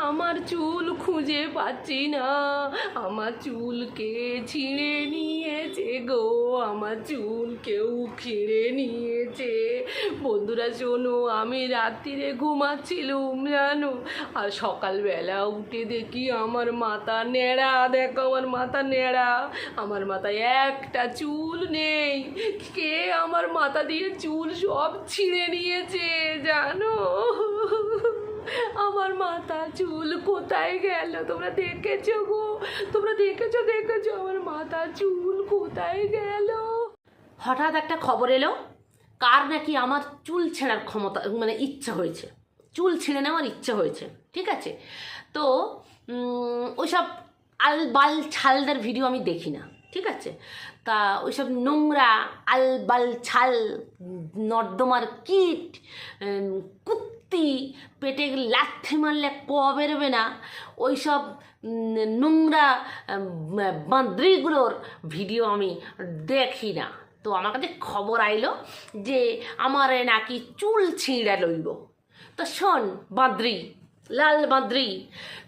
আমার চুল খুঁজে পাচ্ছি না। আমার চুলকে ছিঁড়ে নিয়েছে গো। আমার চুল কেউ ছিঁড়ে নিয়েছে। বন্ধুরা, শোনো, আমি রাত্রিরে ঘুমাচ্ছিলুম, জানো? আর সকালবেলা উঠে দেখি আমার মাথা নেড়া দেখো, আমার মাথা নেড়া আমার মাথায় একটা চুল নেই। কে আমার মাথা দিয়ে চুল সব ছিঁড়ে নিয়েছে, জানো? আমার মাথা চুল কোথায় গেল? তোমরা দেখেছ গো? তোমরা দেখেছ দেখেছ? আমার মাথা চুল কোথায় গেল? হঠাৎ একটা খবর এলো। কার নাকি আমার চুল ছেঁড়ার ক্ষমতা মানে ইচ্ছা হয়েছে। চুল ছিঁড়ে নেওয়ার ইচ্ছা হয়েছে ঠিক আছে? তো ওইসব আলবাল ছালদের ভিডিও আমি দেখি না ঠিক আছে? তা ওইসব নোংরা আলবাল ছাল নর্দমার কীট উম, কুত্তি পেটে লাথি মারলে ক বেরোবে না। ওই সব নোংরা বাঁদরিগুলোর ভিডিও আমি দেখি না। তো আমার কাছে খবর আইলো যে আমার নাকি চুল ছিঁড়া লইব। তো শোন বাদ্রি, লাল বাদ্রি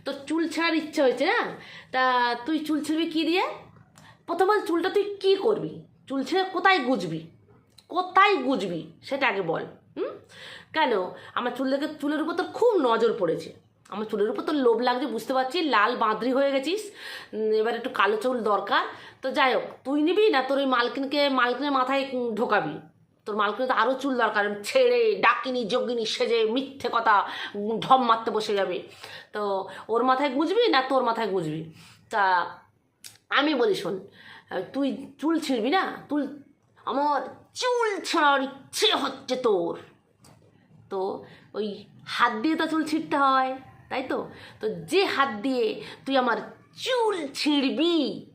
তো চুল ছেঁড়ার ইচ্ছা হয়েছে না? তা তুই চুল ছিঁড়বি কী দিয়ে? প্রথমে চুলটা তুই কী করবি? চুল ছেড়ে কোথায় গুজবি? কোথায় গুজবি? সেটা আগে বল। হুম? কেন? আমার চুল দেখে, চুলের উপর তোর খুব নজর পড়েছে। আমার চুলের উপর তোর লোভ লাগছে, বুঝতে পারছি? লাল বাঁদরি হয়ে গেছিস। এবার একটু কালো চুল দরকার। তো যাই হোক, তুই নিবি না তোর ওই মালকিনকে, মালকিনের মাথায় ঢোকাবি? তোর মালকিনে তো আরও চুল দরকার। ছেড়ে, ডাকিনি, যোগিনী, সেজে, মিথ্যে কথা ঢম মারতে বসে যাবে। তো ওর মাথায় গুঁজবি না তোর মাথায় গুঁজবি? তা আমি বলি শোন, তুই চুল ছিঁড়বি না? তুল আমার চুল ছেঁড়ার ইচ্ছে হচ্ছে তোর। তো ওই হাত দিয়ে তো চুল ছিঁড়তে হয়, তাই তো? তো যে হাত দিয়ে তুই আমার চুল ছিঁড়বি,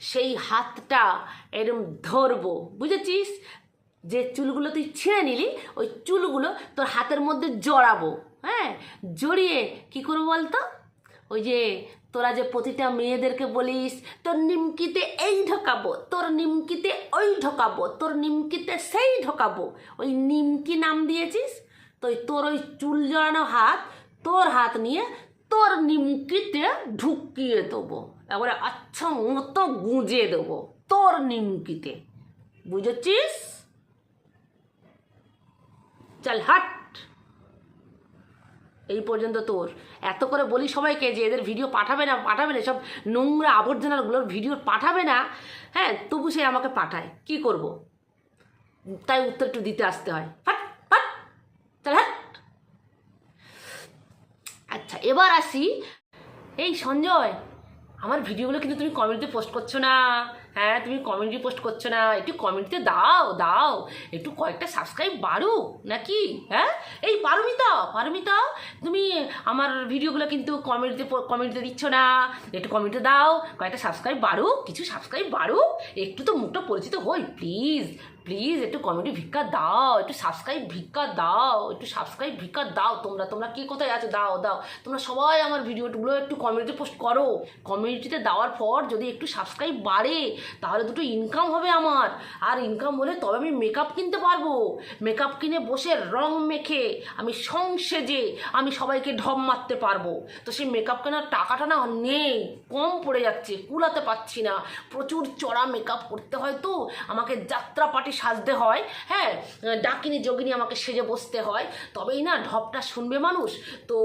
সেই হাতটা এরম ধরবো, বুঝেছিস? যে চুলগুলো তুই ছিঁড়ে নিলি, ওই চুলগুলো তোর হাতের মধ্যে জড়াবো হ্যাঁ? জড়িয়ে কী করব বলতো? ওই যে তোরা যে প্রতিটা মেয়েদেরকে বলিস, তোর নিমকিতে এই ঢোকাবো, তোর নিমকিতে ওই ঢোকাবো, তোর নিমকিতে সেই ঢোকাবো। ওই নিমকি নাম দিয়েছিস? তো তোর ওই চুল জড়ানো হাত, তোর হাত নিয়ে তোর নিমকিতে ঢুকিয়ে দেবো। একবারে আচ্ছা মতো গুঁজে দেবো তোর নিমকিতে। বুঝেছিস? চল হাট। এই পর্যন্ত তোর। এত করে বলি সবাইকে যে এদের ভিডিও পাঠাবে না পাঠাবে না সব নোংরা আবর্জনাগুলোর ভিডিও পাঠাবে না। হ্যাঁ তবু সে আমাকে পাঠায়। কি করব? তাই উত্তর একটু দিতে আসতে হয়। ফাট ফাট চল হাট। আচ্ছা এবার আসি। এই সঞ্জয়, আমার ভিডিওগুলো কিন্তু তুমি কমেন্টে পোস্ট করছ না। হ্যাঁ তুমি কমেন্ট পোস্ট করছ না, একটু কমেন্টে দাও দাও। একটু কয়েকটা সাবস্ক্রাইব বাড়ুক, নাকি? হ্যাঁ? এই পারমিতা পারমিতা, তুমি আমার ভিডিওগুলো কিন্তু কমেন্টে কমেন্টে দিচ্ছ না। একটু কমেন্টে দাও, কয়েকটা সাবস্ক্রাইব বাড়ুক, কিছু সাবস্ক্রাইব বাড়ুক। একটু তো মুখটা পরিচিত হই প্লিজ প্লিজ একটু কমেন্টে ভিক্ষা দাও, একটু সাবস্ক্রাইব ভিক্ষা দাও, একটু সাবস্ক্রাইব ভিক্ষা দাও তোমরা তোমরা কে কোথায় আছো? দাও দাও। তোমরা সবাই আমার ভিডিওগুলো একটু কমিউনিটি পোস্ট করো। কমিউনিটিতে দেওয়ার পর যদি একটু সাবস্ক্রাইব বাড়ে, তাহলে দুটো ইনকাম হবে আমার। আর ইনকাম হলে তবে আমি মেকআপ কিনতে পারব। মেকআপ কিনে বসে রং মেখে আমি সং সেজে আমি সবাইকে ঢপ মারতে পারব। তো সেই মেকআপ কেনার টাকাটা না নেই, কম পড়ে যাচ্ছে, কুলাতে পারছি না। প্রচুর চড়া মেকআপ করতে হয় তো, আমাকে যাত্রা পার্টি সাজতে হয় হ্যাঁ? ডাকিনি, যোগিনী আমাকে সেজে বসতে হয়। তবেই না ঢপটা শুনবে মানুষ? তো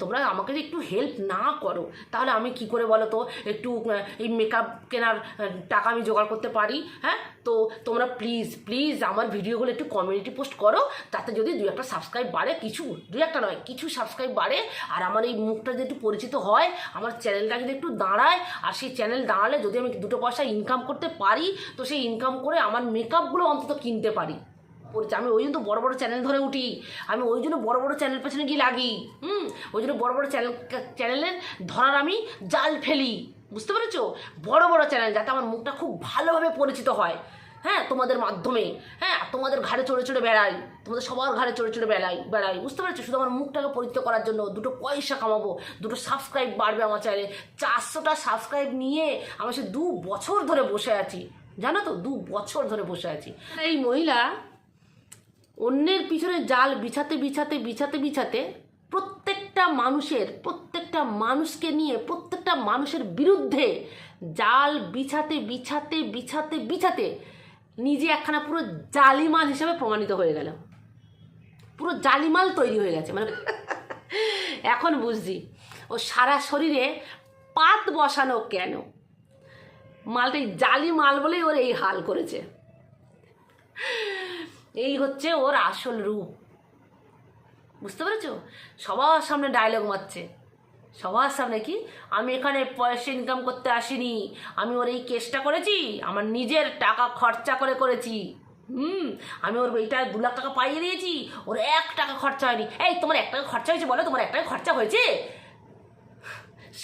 তোমরা আমাকে একটু হেল্প না করো, তাহলে আমি কি করে বলো তো? একটু এই মেকআপ কেনার টাকা আমি জোগাড় করতে পারি হ্যাঁ? তো তোমরা প্লিজ প্লিজ আমার ভিডিওগুলো একটু কমিউনিটি পোস্ট করো, তাতে যদি দু একটা সাবস্ক্রাইব বাড়ে, কিছু দু একটা নয়, কিছু সাবস্ক্রাইব বাড়ে, আর আমার এই মুখটা যদি একটু পরিচিত হয়, আমার চ্যানেলটা যদি একটু দাঁড়ায়, আর সেই চ্যানেল দাঁড়ালে যদি আমি দুটো পয়সা ইনকাম করতে পারি, তো সেই ইনকাম করে আমার মেকআপগুলো অন্তত কিনতে পারি। আমি ওই জন্য তো বড় বড় চ্যানেল ধরে উঠি, আমি ওই জন্য বড় বড় চ্যানেল পেছনে গিয়ে লাগি, হুম, ওই জন্য বড় বড় চ্যানেল চ্যানেলের ধরার আমি জাল ফেলি, বুঝতে পেরেছ? বড় বড় চ্যানেল যাতে আমার মুখটা খুব ভালোভাবে পরিচিত হয়। হ্যাঁ তোমাদের মাধ্যমে। হ্যাঁ তোমাদের ঘাড়ে চড়ে চড়ে বেড়াই। তোমাদের সবার ঘাড়ে চড়ে চড়ে বেড়াই বেড়াই। বুঝতে পেরেছ? শুধু আমার মুখটাকে পরিচিত করার জন্য দুটো পয়সা কামাবো, দুটো সাবস্ক্রাইব বাড়বে আমার চ্যানেলে চারশোটা সাবস্ক্রাইব নিয়ে আমি সে দু বছর ধরে বসে আছি। জানো তো? দু বছর ধরে বসে আছি। এই মহিলা অন্যের পিছনে জাল বিছাতে বিছাতে বিছাতে বিছাতে প্রত্যেকটা মানুষের প্রত্যেকটা প্রত্যেকটা মানুষকে নিয়ে, প্রত্যেকটা মানুষের বিরুদ্ধে জাল বিছাতে বিছাতে বিছাতে বিছাতে নিজে একখানা পুরো জালিমাল হিসাবে প্রমাণিত হয়ে গেল। পুরো জালিমাল তৈরি হয়ে গেছে। মানে এখন বুঝছি। ও সারা শরীরে পাত বসানো কেন? মালটা এই জালি মাল বলেই ওর এই হাল করেছে। এই হচ্ছে ওর আসল রূপ। বুঝতে পেরেছ? সবার সামনে ডায়লগ মারছে। সবার সামনে কি? আমি এখানে পয়সা ইনকাম করতে আসিনি। আমি ওর এই কেসটা করেছি, আমার নিজের টাকা খরচা করে করেছি। হুম, আমি ওর এইটা দু লাখ টাকা পাইয়ে দিয়েছি, ওর এক টাকা খরচা হয়নি। এই, তোমার এক টাকা খরচা হয়েছে বলো, তোমার এক টাকা খরচা হয়েছে?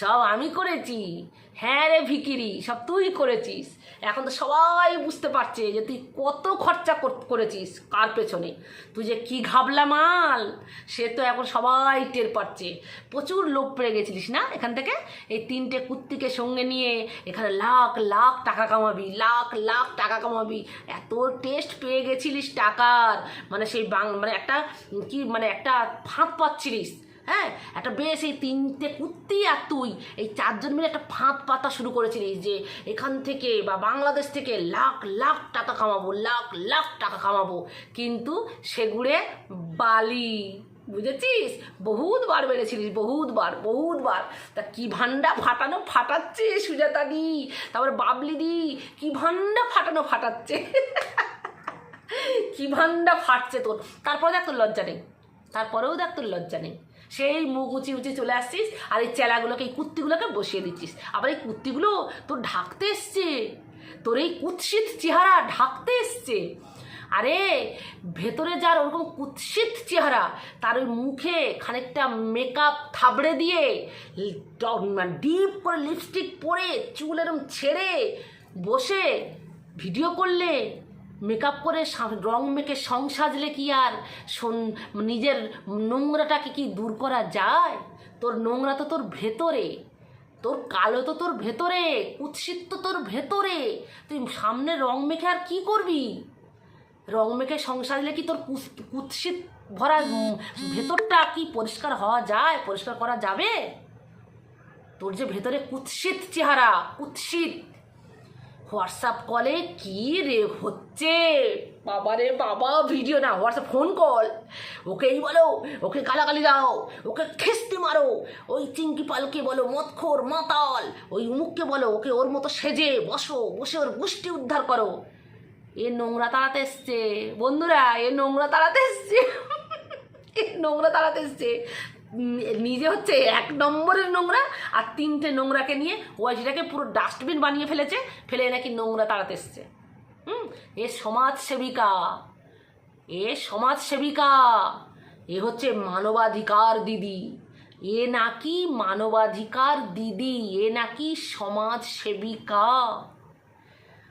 সব আমি করেছি। হ্যাঁ রে ভিকিরি, সব তুই করেছিস। এখন তো সবাই বুঝতে পারছে যে তুই কত খরচা কর- করেছিস, কার পেছনে? তুই যে কি ঘাবলা মাল, সে তো এখন সবাই টের পাচ্ছে। প্রচুর লোভ পেয়ে গেছিলিস না এখান থেকে? এই তিনটে কুত্তিকে সঙ্গে নিয়ে এখানে লাখ লাখ টাকা কামাবি, লাখ লাখ টাকা কামাবি। এত টেস্ট পেয়ে গেছিলিস টাকার। মানে সেই বাং মানে একটা কি মানে একটা ফাঁদ পাচ্ছিলিস। হ্যাঁ একটা বেশ এই তিনটে কুত্তি আর তুই, এই চারজন মিলে একটা ফাঁদ পাতা শুরু করেছিলিস যে এখান থেকে বা বাংলাদেশ থেকে লাখ লাখ টাকা কামাবো, লাখ লাখ টাকা কামাবো। কিন্তু সেগুড়ে বালি, বুঝেছিস? বহুত বার বেড়েছিলিস বহুত বার বহুত বার তা কি ভান্ডা ফাটানো ফাটাচ্ছে সুজাতা দি? তারপর বাবলি দি, কি ভান্ডা ফাটানো ফাটাচ্ছে? কি ভান্ডা ফাটছে তোর? তারপরে দেখ তোর লজ্জা নেই, তারপরেও দেখ তোর লজ্জা নেই। সেই মুখ উঁচি উঁচি চলে আসছিস আর এই চেলাগুলোকে, এই কুত্তিগুলোকে বসিয়ে দিচ্ছিস। আবার এই কুত্তিগুলো তোর ঢাকতে এসছে। তোর এই কুৎসিত চেহারা ঢাকতে এসছে। আরে, ভেতরে যার ওরকম কুৎসিত চেহারা, তার ওই মুখে খানিকটা মেকআপ থাবড়ে দিয়ে ডিপ করে লিপস্টিক পরে চুল এরম ছেড়ে বসে ভিডিও করলে মেকআপ করে রং মেখে সং সাজলে কি আর? নিজের নোংরাটাকে কি দূর করা যায়? তোর নোংরা তো তোর ভেতরে। তোর কালো তো তোর ভেতরে। কুৎসিত তো তোর ভেতরে। তুই সামনে রং মেখে আর কি করবি? রং মেখে সংসারলে কি তোর কুৎসিত ভরা ভেতরটা কি পরিষ্কার হওয়া যায়? পরিষ্কার করা যাবে? তোর যে ভেতরে কুৎসিত চেহারা, কুৎসিত। হোয়াটসঅ্যাপ কলে কি রে হচ্ছে? বাবা রে বাবা ভিডিও না, হোয়াটসঅ্যাপ ফোন কল ওকেই বলো, ওকে গালাগালি দাও, ওকে খেস্তি মারো, ওই চিঙ্কি পালকে বলো, মদখোর, মাতাল, ওই উমুককে বলো, ওকে ওর মতো সেজে, বসো, বসে ওর গোষ্ঠী উদ্ধার করো। এ নোংরা তাড়াতে এসছে। বন্ধুরা, এ নোংরা তাড়াতে এসছে। এ নোংরা তাড়াতে এসছে। নিজে হচ্ছে এক নম্বরের নোংরা আর তিনটে নোংরাকে নিয়ে ওই সেটাকে পুরো ডাস্টবিন বানিয়ে ফেলেছে, ফেলে নাকি নোংরা তাড়াতে এসছে। হুম? এ সমাজ সেবিকা, এ সমাজ সেবিকা, এ হচ্ছে মানবাধিকার দিদি, এ নাকি মানবাধিকার দিদি, এ নাকি সমাজ সেবিকা।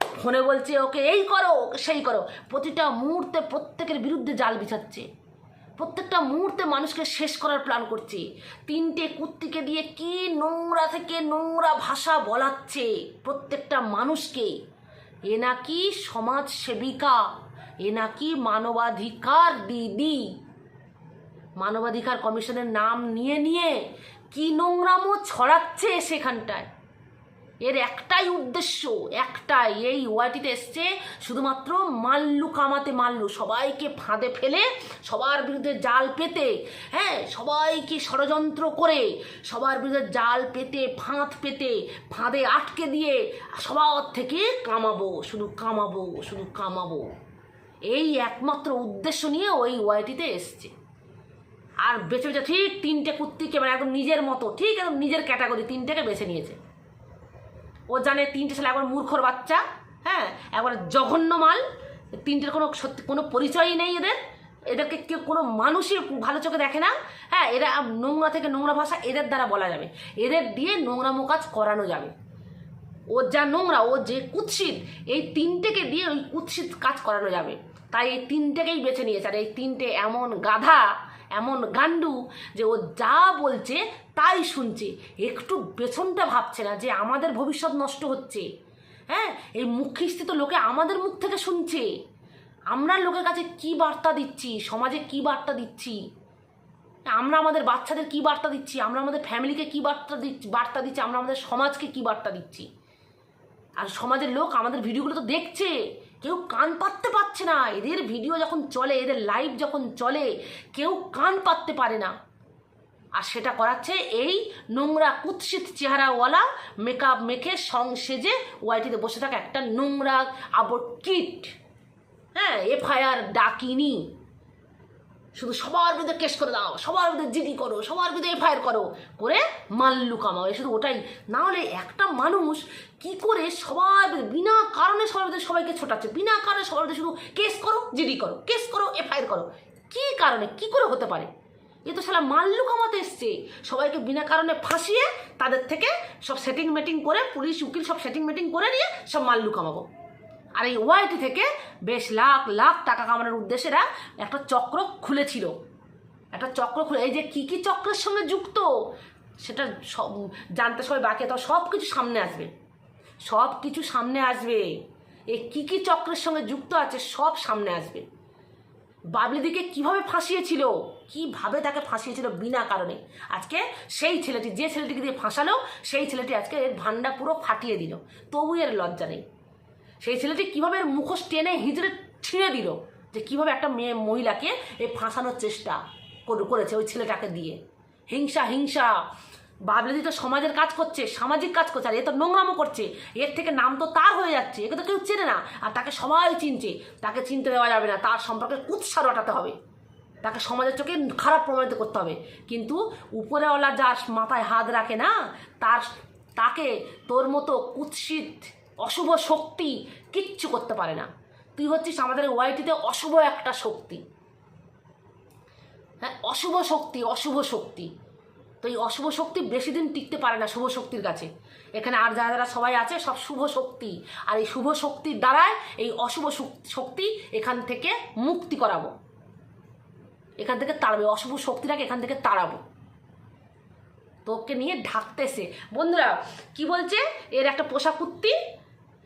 ফোনে বলছে, ওকে এই করো সেই করো। প্রতিটা মুহূর্তে প্রত্যেকের বিরুদ্ধে জাল বিছাচ্ছে। প্রত্যেকটা মুহূর্তে মানুষকে শেষ করার প্ল্যান করছে। তিনটে কুত্তিকে দিয়ে কি নোংরা থেকে নোংরা ভাষা বলাচ্ছে প্রত্যেকটা মানুষকে। এ নাকি সমাজ সেবিকা এ নাকি মানবাধিকার দিদি। মানবাধিকার কমিশনের নাম নিয়ে নিয়ে কি নোংরামো ছড়াচ্ছে সেখানটায়। এর একটাই উদ্দেশ্য, একটাই এই ওয়াইটিতে এসছে শুধুমাত্র মাল্লু কামাতে মাল্লু, সবাইকে ফাঁদে ফেলে, সবার বিরুদ্ধে জাল পেতে হ্যাঁ সবাইকে ষড়যন্ত্র করে, সবার বিরুদ্ধে জাল পেতে, ফাঁদ পেতে, ফাঁদে আটকে দিয়ে সবার থেকে কামাবো, শুধু কামাবো শুধু কামাবো। এই একমাত্র উদ্দেশ্য নিয়ে ওই ওয়াইটিতে এসছে। আর বেছে বেছে ঠিক তিনটে কুত্তিকে মানে একদম নিজের মতো, ঠিক একদম নিজের ক্যাটাগরি তিনটেকে বেছে নিয়েছে। ও জানে তিনটে ছেলে একবার মূর্খর বাচ্চা হ্যাঁ? একবার জঘন্য মাল। তিনটের কোনো সত্যি কোনো পরিচয়ই নেই এদের। এদেরকে কেউ কোনো মানুষই ভালো চোখে দেখে না। হ্যাঁ এরা নোংরা থেকে নোংরা ভাষা এদের দ্বারা বলা যাবে। এদের দিয়ে নোংরামো কাজ করানো যাবে। ও যা নোংরা, ও যে কুৎসিত, এই তিনটেকে দিয়ে ওই কুৎসিত কাজ করানো যাবে। তাই এই তিনটেকেই বেছে নিয়েছে। আর এই তিনটে এমন গাধা এমন গান্ডু যে ও যা বলছে তাই শুনছে। একটু পেছনটা ভাবছে না যে আমাদের ভবিষ্যৎ নষ্ট হচ্ছে। হ্যাঁ? এই মুখ খিস্তি লোকে আমাদের মুখ থেকে শুনছে। আমরা লোকের কাছে কি বার্তা দিচ্ছি? সমাজে কি বার্তা দিচ্ছি? আমরা আমাদের বাচ্চাদের কি বার্তা দিচ্ছি? আমরা আমাদের ফ্যামিলিকে কি বার্তা দিচ্ছি? বার্তা দিচ্ছি? আমরা আমাদের সমাজকে কি বার্তা দিচ্ছি? আর সমাজের লোক আমাদের ভিডিওগুলো তো দেখছে। কেউ কান পাততে পারছে না। এদের ভিডিও যখন চলে, এদের লাইভ যখন চলে, কেউ কান পাততে পারে না। আর সেটা করাচ্ছে এই নোংরা কুৎসিত চেহারাওয়ালা মেকআপ মেখে সং সেজে ওয়াইটিতে বসে থাকা একটা নোংরা আবর কিট হ্যাঁ এফআইআর ডাকিনি। শুধু সবার বিরুদ্ধে কেস করে দাও, সবার বিরুদ্ধে জিডি করো, সবার বিরুদ্ধে এফআইআর করো, করে মাল্লু কামাও। শুধু ওটাই, না হলে একটা মানুষ কি করে সবার বিনা কারণে সবার বিরুদ্ধে সবাইকে ছোটাচ্ছে? বিনা কারণে সবার বিরুদ্ধে শুধু কেস করো, জিডি করো, কেস করো, এফআইআর করো। কি কারণে? কি করে হতে পারে? এ তো শালা মাল্লু কামাতে এসছে। সবাইকে বিনা কারণে ফাঁসিয়ে তাদের থেকে সব সেটিং মেটিং করে, পুলিশ, উকিল সব সেটিং মেটিং করে নিয়ে সব মাল্লু কামাবো। আর এই ওয়াইটি থেকে বেশ লাখ লাখ টাকা কামানোর উদ্দেশ্যে একটা চক্র খুলেছিল। একটা চক্র খুলে, এই যে কী কী চক্রের সঙ্গে যুক্ত, সেটা সব জানতে সবাই বাকি তো সব কিছু সামনে আসবে। সব কিছু সামনে আসবে। এই কী কী চক্রের সঙ্গে যুক্ত আছে, সব সামনে আসবে। বাবলিদিকে কীভাবে ফাঁসিয়েছিল? কীভাবে তাকে ফাঁসিয়েছিল? বিনা কারণে। আজকে সেই ছেলেটি, যে ছেলেটিকে দিয়ে ফাঁসালো, সেই ছেলেটি আজকে এর ভান্ডা পুরো ফাটিয়ে দিল। তবু এর লজ্জা নেই। সেই ছেলেটি কীভাবে মুখোশ টেনে হিজড়ে ছিঁড়ে দিল? যে কীভাবে একটা মেয়ে মহিলাকে এই ফাঁসানোর চেষ্টা করে- করেছে ওই ছেলেটাকে দিয়ে। হিংসা হিংসা। বাবলিদি তো সমাজের কাজ করছে, সামাজিক কাজ করছে, আর এ তো নোংরামও করছে। এর থেকে নাম তো তার হয়ে যাচ্ছে, একে তো কেউ চেনে না। আর তাকে সবাই চিনছে, তাকে চিনতে দেওয়া যাবে না, তার সম্পর্কে কুৎসা রটাতে হবে। তাকে সমাজের চোখে খারাপ প্রমাণিত করতে হবে। কিন্তু উপরেওয়ালা যার মাথায় হাত রাখে না, তার, তাকে তোর মতো কুৎসিত অশুভ শক্তি কিচ্ছু করতে পারে না। তুই হচ্ছিস আমাদের ওয়াইটিতে অশুভ একটা শক্তি। হ্যাঁ অশুভ শক্তি অশুভ শক্তি। তো এই অশুভ শক্তি বেশি দিন টিকতে পারে না শুভ শক্তির কাছে। এখানে আর যারা যারা সবাই আছে, সব শুভ শক্তি। আর এই শুভ শক্তির দ্বারাই এই অশুভ শক- শক্তি এখান থেকে মুক্তি করাবো। এখান থেকে তাড়াবে অশুভ শক্তিটাকে এখান থেকে তাড়াবো। তোকে নিয়ে ঢাকতেছে। বন্ধুরা, কি বলছে? এর একটা পোষা কুত্তি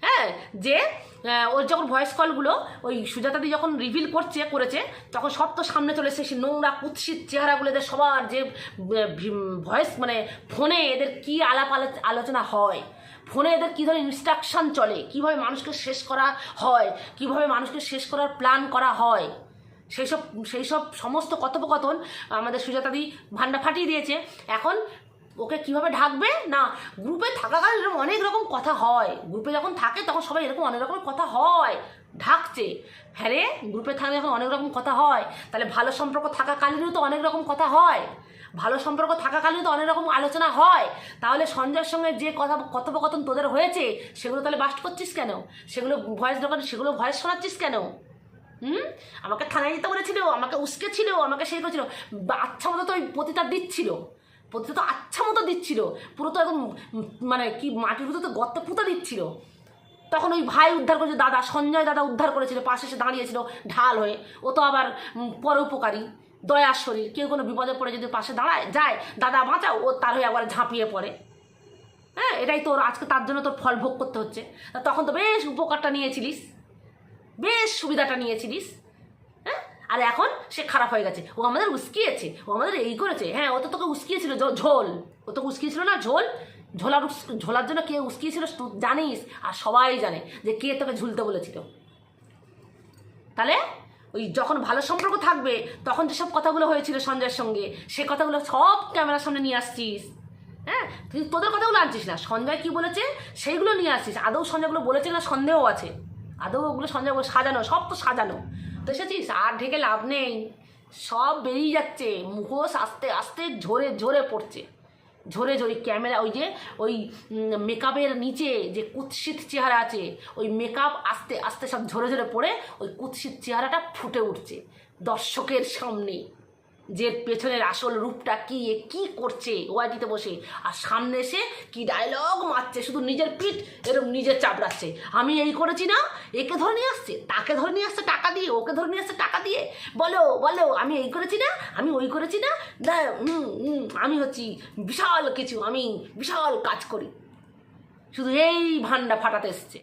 হ্যাঁ যে ওর যখন ভয়েস কলগুলো ওই সুজাতাদি যখন রিভিল করছে, করেছে, তখন সব তো সামনে চলে এসেছে, সেই নোংরা, কুৎসিত চেহারাগুলো এদের সবার যে ভয়েস মানে ফোনে এদের কি আলাপ আলো- আলোচনা হয়? ফোনে এদের কী ধরনের ইনস্ট্রাকশন চলে? কীভাবে মানুষকে শেষ করা হয়? কীভাবে মানুষকে শেষ করার প্ল্যান করা হয়? সেই সব সেই সব সমস্ত কথোপকথন আমাদের সুজাতাদি ভান্ডা ফাটিয়ে দিয়েছে। এখন ওকে কীভাবে ঢাকবে? না গ্রুপে থাকাকালীন এরকম অনেক রকম কথা হয়। গ্রুপে যখন থাকে, তখন সবাই এরকম অনেক রকম কথা হয়। ঢাকছে। হ্যাঁ রে গ্রুপে থাকলে যখন অনেক রকম কথা হয়, তাহলে ভালো সম্পর্ক থাকাকালীনও তো অনেক রকম কথা হয়। ভালো সম্পর্ক থাকাকালীন তো অনেক রকম আলোচনা হয়। তাহলে সঞ্জয়ের সঙ্গে যে কথা, কথোপকথন তোদের হয়েছে, সেগুলো তাহলে বাস্ট করছিস কেন? সেগুলো ভয়েস দোকান সেগুলো ভয়েস শোনাচ্ছিস কেন? হুম? আমাকে থানায় যেতে বলেছিল, আমাকে উস্কে ছিল আমাকে সেই করেছিল। আচ্ছা মতো তো ওই পতিতা দিচ্ছিল। পতিতা তো আচ্ছা মতো দিচ্ছিল। পুরো তো একদম মানে কি মাটির ভিতরে তো গর্তে পুঁতে দিচ্ছিল। তখন ওই ভাই উদ্ধার করেছে, দাদা, সঞ্জয় দাদা উদ্ধার করেছিল, পাশে এসে দাঁড়িয়েছিল ঢাল হয়ে। ও তো আবার পরোপকারী দয়ার শরীর। কেউ কোনো বিপদে পড়ে যদি পাশে দাঁড়ায়, যায়, দাদা বাঁচাও, ও তার হয়ে আবার ঝাঁপিয়ে পড়ে। হ্যাঁ এটাই তোর, আজকে তার জন্য তোর ফল ভোগ করতে হচ্ছে। তখন তো বেশ উপকারটা নিয়েছিলিস। বেশ সুবিধাটা নিয়েছিলিস। আর এখন সে খারাপ হয়ে গেছে। ও আমাদের উস্কিয়েছে, ও আমাদের এই করেছে। হ্যাঁ ও তো তোকে উস্কিয়েছিল ঝোল। ও তো উস্কিয়েছিল না ঝোল? ঝোলার ঝোলার জন্য কে উস্কিয়েছিল জানিস? আর সবাই জানে যে কে তোকে ঝুলতে বলেছিল। তাহলে ওই যখন ভালো সম্পর্ক থাকবে, তখন যেসব কথাগুলো হয়েছিল সঞ্জয়ের সঙ্গে, সে কথাগুলো সব ক্যামেরার সামনে নিয়ে আসছিস। হ্যাঁ তুই তোদের কথাগুলো আনছিস না। সঞ্জয় কি বলেছে, সেইগুলো নিয়ে আসছিস। আদৌ সঞ্জয়গুলো বলেছে না সন্দেহ আছে? আদৌ ওগুলো সঞ্জয় সাজানো, সব তো সাজানো। এসেছিস? আর ঢেকে লাভ নেই। সব বেরিয়ে যাচ্ছে। মুখোশ আস্তে আস্তে ঝরে ঝরে পড়ছে। ঝরে ঝরে ক্যামেরা, ওই যে, ওই মেকআপের নিচে যে কুৎসিত চেহারা আছে, ওই মেকআপ আস্তে আস্তে সব ঝরে ঝরে পড়ে, ওই কুৎসিত চেহারাটা ফুটে উঠছে দর্শকের সামনে। যে পেছনের আসল রূপটা কি, এ কি করছে ওয়াইটিতে বসে। আর সামনে এসে কি ডায়লগ মারছে, শুধু নিজের পিঠ এরকম নিজের চাপড়াচ্ছে আমি এই করেছি না, একে ধরে নিয়ে আসছে, তাকে ধরে নিয়ে আসছে টাকা দিয়ে, ওকে ধরে নিয়ে আসছে টাকা দিয়ে। বলো বলো, আমি এই করেছি না, আমি ওই করেছি না আমি হচ্ছি বিশাল কিছু, আমি বিশাল কাজ করি। শুধু এই ভান্ডা ফাটাতে এসছে।